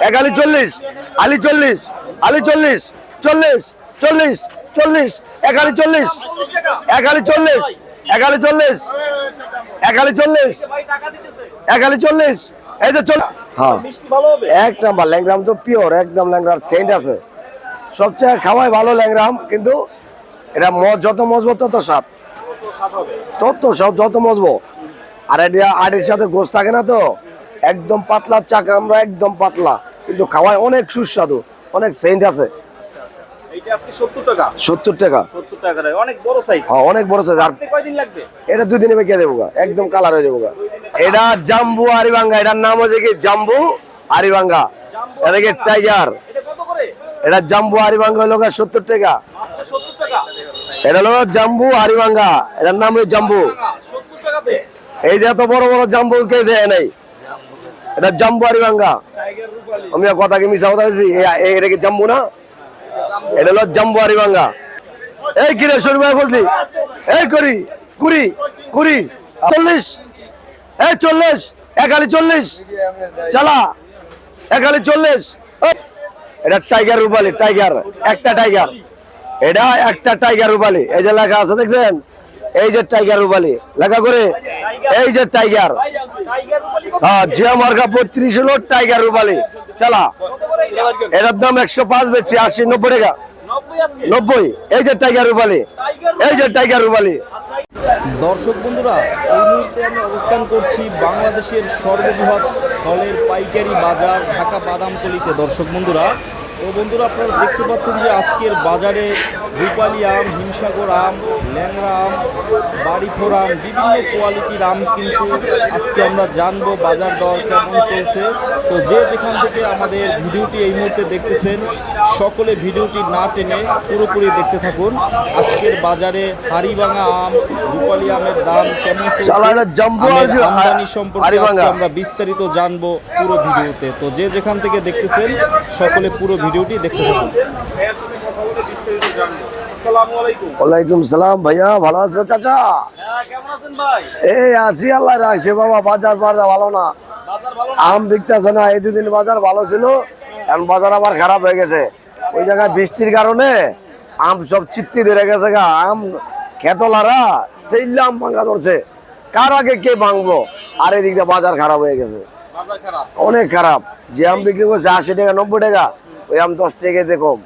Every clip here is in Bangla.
একালি চল্লিশ আলি চল্লিশ আলি চল্লিশ চল্লিশ চল্লিশ চল্লিশ একালি চল্লিশ এক আলি চল্লিশ একালি চল্লিশ একালি চল্লিশ একালি চল্লিশ এই যে চল হ্যাঁ এক নাম্বার ল্যাংরাম তো পিওর একদম ল্যাংরার সেন্ট আছে। সবচেয়ে খাওয়াই ভালো ল্যাংরাম কিন্তু এটা ম- যত মজবুত তত স্বাদ। যত সব যত মজবুত। আর এটা আটির সাথে গোস থাকে না তো? একদম পাতলা চাকা আমরা একদম পাতলা। কিন্তু খাওয়ায় অনেক সুস্বাদু অনেক সেন্ট আছে। এইটা আজকে 70 টাকা। সত্তর টাকা। 70 টাকা রে অনেক বড় সাইজ হ্যাঁ অনেক বড় সাইজ আর কয়দিন লাগবে? এটা দুই দিনে বেঁকে দেবো একদম কালার হয়ে যাব এটা জাম্বু আরিবাঙ্গা এটার নাম হচ্ছে কি জাম্বু আরিবাঙ্গা। এটা টাইগার জাম্বু আরিবাঙ্গা হলো সত্তর টাকা। মাত্র 70 টাকা। এটা হলো জাম্বু আরিবাঙ্গা এটার নাম হচ্ছে জাম্বু। এই যে এত বড় বড় জাম্বু কে দেয় নাই। এটা জাম্বু আরিবাঙ্গা টাইগার আমি কথা কি মিশা কথা বলছি এটা কি জাম্বু না? এটা হলো জাম্বু আরিবাঙ্গা এই কিরে শরীর ভাই বলছি এই করি কুড়ি কুড়ি চল্লিশ এই চল্লিশ একালি চল্লিশ চালা একালি চল্লিশ এটা টাইগার রূপালি টাইগার একটা টাইগার। এটা একটা টাইগার রূপালি এই যে লেখা আছে দেখছেন? এই যে টাইগার রূপালি লেখা করে এই যে টাইগার। হ্যাঁ জিয়া মার্কা বত্রিশ হলো টাইগার রূপালি চালা। এটার দাম একশো পাঁচ বেচছি আশি, নব্বই টাকা। নব্বই, এই যে টাইগার টাইগার এই যে টাইগার রূপালি দর্শক বন্ধুরা, এই মুহূর্তে আমি অবস্থান করছি বাংলাদেশের সর্ববৃহৎ ফলের পাইকারি বাজার, ঢাকা বাদামতলিতে দর্শক বন্ধুরা তো বন্ধুরা আপনারা দেখতে পাচ্ছেন যে আজকের বাজারে রূপালি আম, হিমসাগর আম ল্যাংড়া আম বাড়িফোর আম বিভিন্ন কোয়ালিটির আম কিন্তু আজকে আমরা জানব বাজার দর কেমন চলছে। তো যে যেখান থেকে আমাদের ভিডিওটি এই মুহূর্তে দেখতেছেন সকলে ভিডিওটি না টেনে পুরোপুরি দেখতে থাকুন। আজকের বাজারে হাড়িভাঙা আম রূপালি আমের দাম কেমন চলছে, আমদানি সম্পর্কে আমরা বিস্তারিত জানব পুরো ভিডিওতে। তো যে যেখান থেকে দেখতেছেন সকলে পুরো ভিডিওটি দেখতে থাকুন। ওয়ালাইকুম সালাম ভাইয়া ভালো আছো চাচা? হ্যাঁ কেমন আছেন ভাই? এই আছি আল্লাহ রাখছে বাবা বাজার বাজার ভালো না? আম বিকতেছে না এই দুদিন বাজার ভালো ছিল এখন বাজার আবার খারাপ হয়ে গেছে। ওই জায়গায় বৃষ্টির কারণে আম সব চিত্তি ধরে গেছে গা আম খেতলারা ঠেললে আম ভাঙা ধরছে। কার আগে কে ভাঙবো? আর এদিক দিয়ে বাজার খারাপ হয়ে গেছে। অনেক খারাপ। যে আম বিক্রি করছে আশি টাকা নব্বই টাকা ওই আম দশ টাকা কম।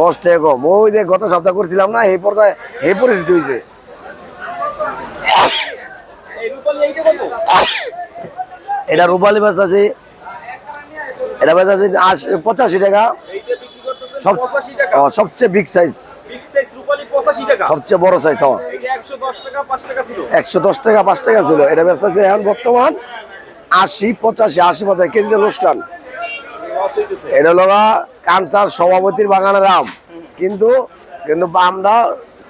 দশ টাকা কম। ওই যে গত সপ্তাহ করছিলাম না এই পর্যায়ে এই পরিস্থিতি হয়েছে এটা রূপালি বাস আছে এটা বাস আছে পঁচাশি টাকা। সবচেয়ে বিগ সাইজ সবচেয়ে বড় সাইজ আমার একশো দশ টাকা পাঁচ টাকা ছিল। এটা ব্যস্ত আছে এখন বর্তমান আশি পঁচাশি আশি পঁচাশি কেজিতে লোসকান। এটা হলো কান্তার সভাপতির বাগানের আম। কিন্তু কিন্তু আমরা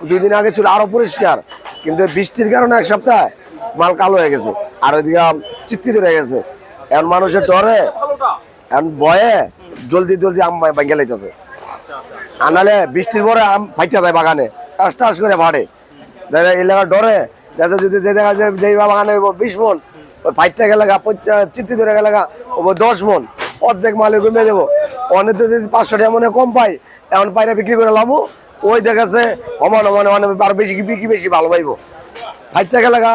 দুই দিন আগে ছিল আরও পরিষ্কার। কিন্তু বৃষ্টির কারণে এক সপ্তাহ মাল কালো হয়ে গেছে। আর ওইদিকে আম চিত্তি ধরে গেছে। এখন মানুষের ডরে, এখন বয়ে জলদি জলদি আম আচ্ছা আনালে বৃষ্টির পরে আম ফাইটা যায় বাগানে, টাস টাস করে ভাড়ে। দেখা এলাকা ডরে দেখা যদি দেখা যায় বাগানে বিশ মন ফাইটটা গেলে চিত্তি ধরে গেলে গা দশ মন। অর্ধেক মালে কমে দেবো অনেক তো যদি পাঁচশো টাকা মনে কম পাই এখন পাইরে বিক্রি করে লাভো ওই দেখাচ্ছে অমান অমান মানে আর বেশি বিক্রি বেশি ভালো পাইবো। ফাইটটা গেলে লাগা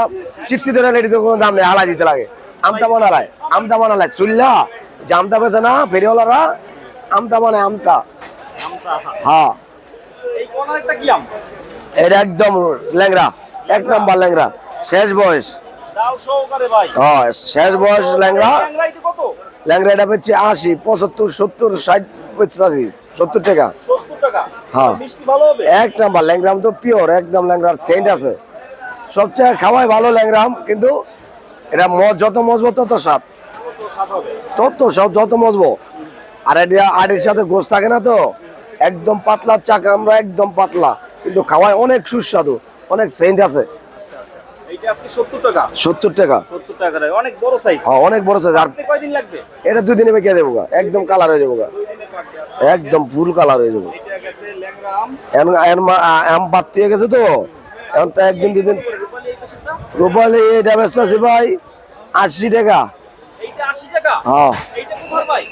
চিত্তি ধরে লেডিতে কোনো দাম নেই হালাই দিতে লাগে। আমতা বানালায় আমতা বানালায় চুল্লা যে আমতা বেছে না ফেরিওয়ালারা আমতা মানে আমতা। হ্যাঁ। এটা একদম ল্যাংরা এক নাম্বার ল্যাংরা শেষ বয়স। হ্যাঁ শেষ বয়স ল্যাংরা এটা হচ্ছে আশি পঁচাত্তর সত্তর ষাট পঁচাশি সত্তর টাকা। হ্যাঁ। এক নাম্বার ল্যাংরাম তো পিওর একদম ল্যাংরার সেন্ট আছে। সবচেয়ে খাওয়াই ভালো ল্যাংরাম কিন্তু এটা যত মজবুত তত স্বাদ। যত সব যত মজবুত আর এটা আটির সাথে গোস থাকে না তো? একদম পাতলা চাকা আমরা একদম পাতলা। কিন্তু খাওয়ায় অনেক সুস্বাদু অনেক সেন্ট আছে। আজকে সত্তর টাকা। অনেক বড় সাইজ হ্যাঁ, অনেক বড় সাইজ আর কয়দিন লাগবে? এটা দুই দিনে বেঁকে দেবো গা, একদম কালার হয়ে যাব আচ্ছা। একদম ফুল কালার হয়ে যাব। আম। গেছে তো। এখন তো একদিন দুদিন রূপালি এটা ব্যস্ত আছে ভাই আশি টাকা। হ্যাঁ।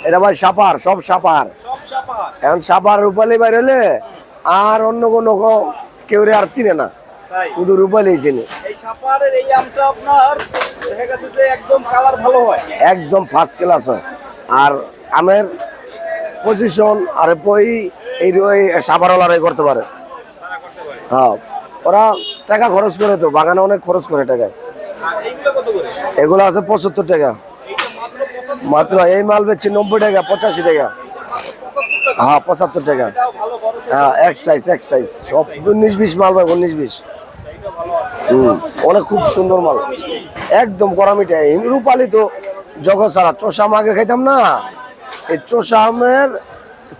এটা ভাই সাপার। সব সাপার। এখন সাপার রূপালি বাইর হলে আর অন্য কোনো কেউ রে আর চিনে না। শুধু রূপালি চিনে এই সাপারের এই আমটা আপনার দেখা গেছে যে একদম কালার ভালো হয়। একদম ফার্স্ট ক্লাস হয়। আর আমের পজিশন আর ওই এই ওই সাপারওয়ালারাই করতে পারে। হ্যাঁ ওরা টাকা খরচ করে তো বাগানে অনেক খরচ করে টাকা। এগুলো আছে পঁচাত্তর টাকা। মাত্র এই মাল বেচছি নব্বই টাকা পঁচাশি টাকা। হ্যাঁ পঁচাত্তর টাকা। হ্যাঁ এক সাইজ এক সাইজ সব উনিশ বিশ মাল ভাই উনিশ বিশ এইটা ভালো আছে হুম অনেক খুব সুন্দর মাল। একদম গরমিটা রূপালি তো জগৎ সারা। চোষা আম আগে খাইতাম না। এই চোষা আমের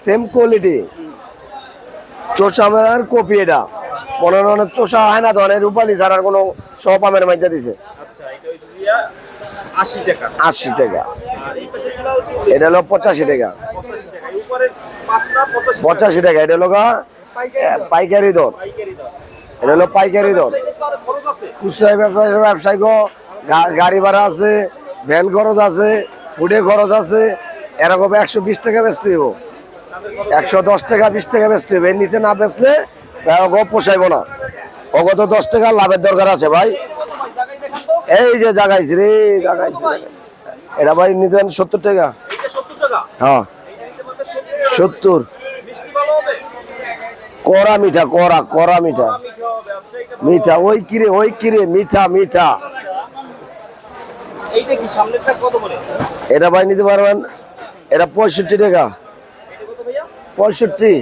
সেম কোয়ালিটি চোষা আমের কপি এটা। মনে হয় অনেক চোষা হয় না ধরনের রূপালি ছাড়ার কোনো সব আমের মধ্যে দিছে। আচ্ছা আশি টাকা। এটা হলো পঁচাশি টাকা। পঁচাশি টাকা। এটা হলো পাইকারি দর। এটা হলো পাইকারি দর। খুচরা ব্যবসায়ী ব্যবসায়ী গাড়ি ভাড়া আছে, ভ্যান খরচ আছে, ফুডে খরচ আছে, এরকম একশো বিশ টাকা বেচতে হইব। একশো দশ টাকা, বিশ টাকা বেচতে হবে এর নিচে না বেচলে পোষাইব না। ওগো তো দশ টাকা লাভের দরকার আছে ভাই। এই যে জাগাইছি রে, জাগাইছি। এটা ভাই নিতেন সত্তর টাকা। হ্যাঁ। সত্তর। কড়া মিঠা, কড়া কড়া মিঠা। মিঠা ওই কিরে ওই কিরে মিঠা মিঠা। এইটা কি সামনেরটা কত করে এটা ভাই নিতে পারবেন। এটা পঁয়ষট্টি টাকা। পঁয়ষট্টি।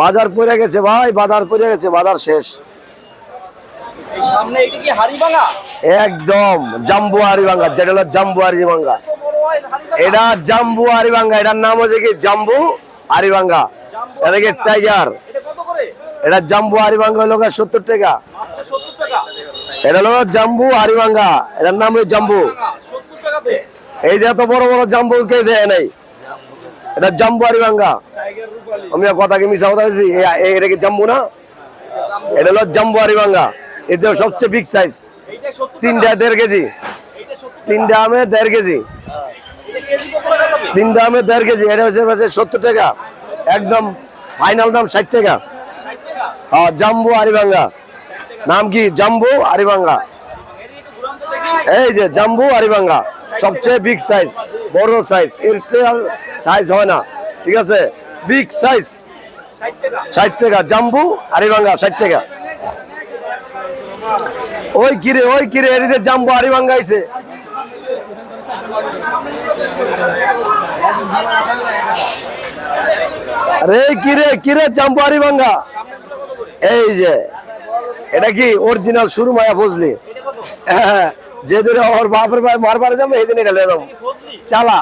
বাজার পড়ে গেছে ভাই বাজার পড়ে গেছে বাজার শেষ। একদম জাম্বু হারিবাঙ্গা যেটা হলো জাম্বু হারিবাঙ্গা এটা জাম্বু হারিবাঙ্গা এটার নাম হচ্ছে কি জাম্বু হারিবাঙ্গা এটা কি টাইগার এটা এটা জাম্বু হারিবাঙ্গা হলো সত্তর টাকা। এটা হলো জাম্বু হারিবাঙ্গা, এটার নাম হলো জাম্বু। এই যে এত বড় বড় জাম্বু কে দেয় নাই। এটা জাম্বু টাইগার আমি কথা কি মিশা কথা বলছি এটা কি জাম্বু না? এটা হলো জাম্বু হারিবাঙ্গা। এতে সবচেয়ে বিগ সাইজ তিনটা দেড় কেজি। তিনটা আমে দেড় কেজি। এটা তিনটা আমে দেড় কেজি। এটা হচ্ছে সত্তর টাকা। একদম ফাইনাল দাম ষাট টাকা। জাম্বু আরিবাঙ্গা নাম কি? জাম্বু এর দেখি এই যে, জাম্বু আরিবাঙ্গা সবচেয়ে বিগ সাইজ বড় সাইজ এর সাইজ হয় না। ঠিক আছে? বিগ সাইজ ষাট টাকা। জাম্বু আরিবাঙ্গা ষাট টাকা। ওই কিরে ওই কিরে এদিকে জাম্বু আরিবাঙ্গা আইছে। আরে কিরে কিরে জাম্বু আরিবাঙ্গা এই যে এটা কি অরিজিনাল শুরু মায়া এটা হ্যাঁ যেদিন ওর বাপের ভাই মারবার যাবে এই দিন এটা লিয়ে যাব। চালা।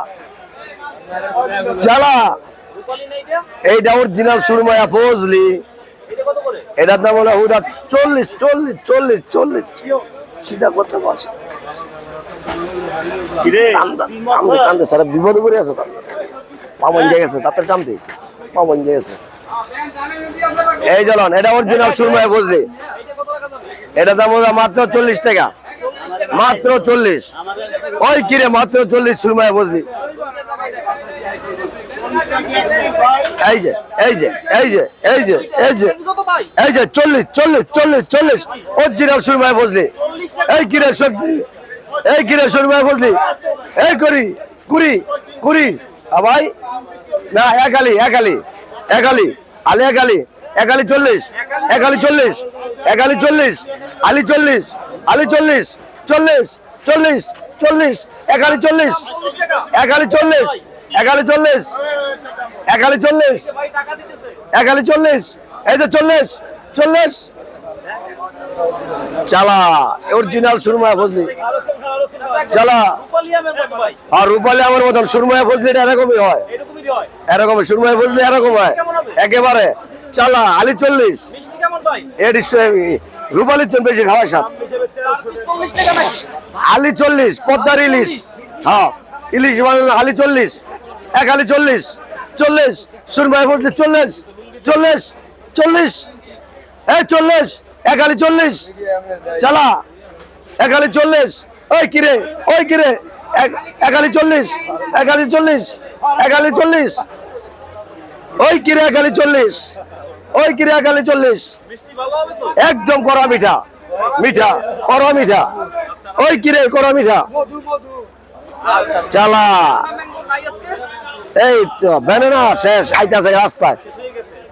চালা। এইটা অরিজিনাল সুরমায়া ফজলি। করে এটার দাম হলো হুদা চল্লিশ চল্লিশ চল্লিশ চল্লিশ। সিধা করতে পারছি কান্দা, সারা বিপদে পড়ে আছে তার। পাবন গেছে তাতে টানতে পা বঞ্জে গেছে। এই জ্বলন এটা অরিজিনাল সুরমায়া ফজলি এটা দাম মাত্র চল্লিশ টাকা। মাত্র চল্লিশ। ওই কিরে মাত্র চল্লিশ সুরমায়া ফজলি এই যে এই যে এই যে এই যে এই যে এই যে, চল্লিশ চল্লিশ চল্লিশ চল্লিশ। অরিজিনাল সুরমায় বুঝলি এই কিরে সবজি? এই কিরে সুরমায় বুঝলি এই করি কুড়ি কুড়ি। ভাই, না একালি একালি একালি আলি একালি একালি চল্লিশ একালি চল্লিশ একালি চল্লিশ আলি চল্লিশ আলি চল্লিশ চল্লিশ চল্লিশ চল্লিশ একালি চল্লিশ চল্লিশ টাকা একালি চল্লিশ একালি চল্লিশ একালি চল্লিশ ভাই টাকা দিতেছে একালি চল্লিশ এই তো চল্লিশ চল্লিশ। চালা অরিজিনাল সুরমায়া ফজলি। চালা আর রূপালি আমার মতন সুরমায়া ফজলি এরকমই হয়। এরকমই এরকম সুরমায়া ফজলি এরকম হয়। একেবারে চালা আলি চল্লিশ। মিষ্টি কেমন রূপালির জন্য বেশি খাওয়ার সাথ চল্লিশ টাকা নাকি আলি চল্লিশ পদ্মার ইলিশ। হ্যাঁ ইলিশ মানে আলি চল্লিশ। এক আলি চল্লিশ চল্লিশ। সুরমায় বলছে চল্লিশ চল্লিশ চল্লিশ। এই চল্লিশ এক আলি চল্লিশ। চালা এক আলি চল্লিশ। ওই কিরে ওই কিরে। এক- একালি চল্লিশ একালি চল্লিশ একালি চল্লিশ। ওই কিরে একালি চল্লিশ। ওই কিরে একালি চল্লিশ। একদম কড়া মিঠা। মিঠা, কড়া মিঠা। ওই কিরে, কড়া মিঠা। চালা। এই তো ব্যানানা শেষ, আইতাছে রাস্তায়।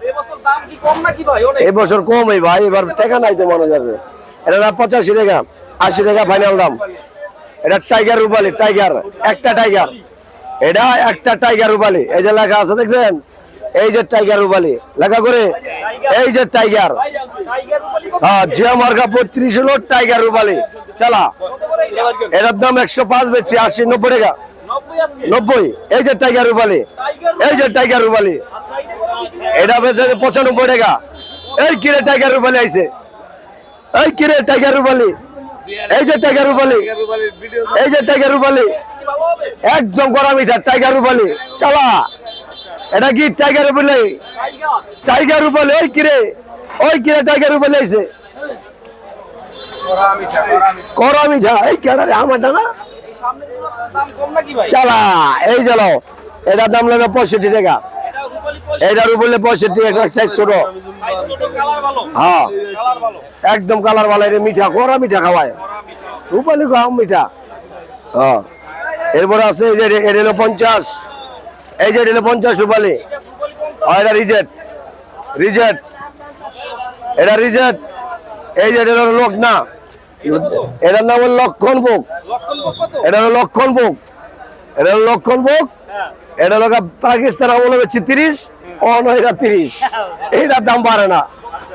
এবছর দাম কম নাকি ভাই, এবার টাকা নাই তো মনে যাচ্ছে এটা পঁচাশি টাকা, আশি টাকা ফাইনাল দাম। এটা টাইগার রুপালি টাইগার একটা টাইগার এটা একটা টাইগার রুপালি। এই যে লেখা আছে, দেখছেন? এই যে টাইগার রুপালি লেখা করে? এই যে টাইগার। হ্যাঁ জিয়া মার্কা পঁয়ত্রিশ হলো টাইগার রুপালি চালা। এটার দাম একশো পাঁচ বেচছি আশি, নব্বই টাকা। নব্বই। এই যে টাইগার রুপালি এই যে টাইগার রুপালি এটা বেচে পঁচানব্বই টাকা। এই কিরে টাইগার রুপালি আইছে? এই কিরে টাইগার রুপালি এই যে টাইগার রুপালি এই যে টাইগার রুপালি একদম গরম মিঠা টাইগার রুপালি চালা। এটা কি টাইগার রুপালি টাইগার রুপালি ওই কিরে? ওই কিরে টাইগার রুপালি আইছে করা মিঠা, এই কেডা রে আমারটা না চালা, এই চলো এটার দাম লাগে পঁয়ষট্টি টাকা। এটা রূপালি উপরে পঁয়ষট্টি সাইজ ছোট সাইজ ছোট হ্যাঁ একদম কালার বালা এটা মিঠা, কড়া মিঠা খাওয়ায়। করা রূপালি খাওয়া মিঠা। হ্যাঁ এরপরে আছে এই যে, এটা পঞ্চাশ। এই যে এটা পঞ্চাশ রূপালি। এটা রিজেট রিজেট এটা রিজেট এই যে এটা লোক না এটার নাম হলো লক্ষণ বুক এটা হলো লক্ষণ বুক এটা হলো লক্ষণ বুক এটা হলো পাকিস্তান আমলে হচ্ছে তিরিশ নয় এটা তিরিশ। এটার দাম বাড়ে না।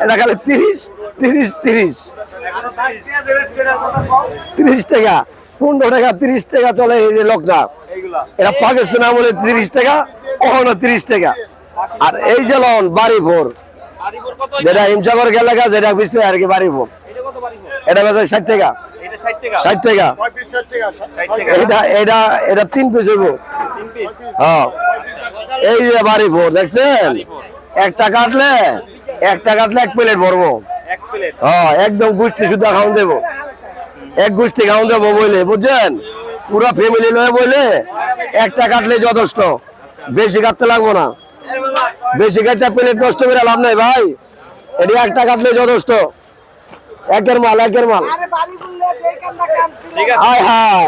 এটা খালি তিরিশ তিরিশ তিরিশ। তিরিশ টাকা, পনেরো টাকা, তিরিশ টাকা চলে এই যে লোকটা এটা পাকিস্তান আমলে তিরিশ টাকা ওখানে তিরিশ টাকা। আর এই যে লন বাড়ি ভোর যেটা হিমসাগর এলাকা যেটা বিস্তে আর কি বাড়ি ভোর এটা কত বেচে ষাট টাকা। এটা 60 টাকা। ষাট টাকা। 60 এটা এটা এটা তিন পিস হইব। হ্যাঁ। এই যে বাড়ি ভোর দেখছেন একটা কাটলে একটা কাটলে এক প্লেট ভরবো। এক হ্যাঁ একদম গোষ্ঠী শুদ্ধ খাওয়ান দেবো। এক গোষ্ঠী খাওয়ান দেবো বইলে বুঝছেন? পুরো ফ্যামিলি নয় বলে একটা কাটলে যথেষ্ট। বেশি কাটতে লাগবো না। বেশি কাটতে প্লেট নষ্ট করে লাভ নাই ভাই। এটি একটা কাটলে যথেষ্ট। একের মাল একের মাল। হায় হায়।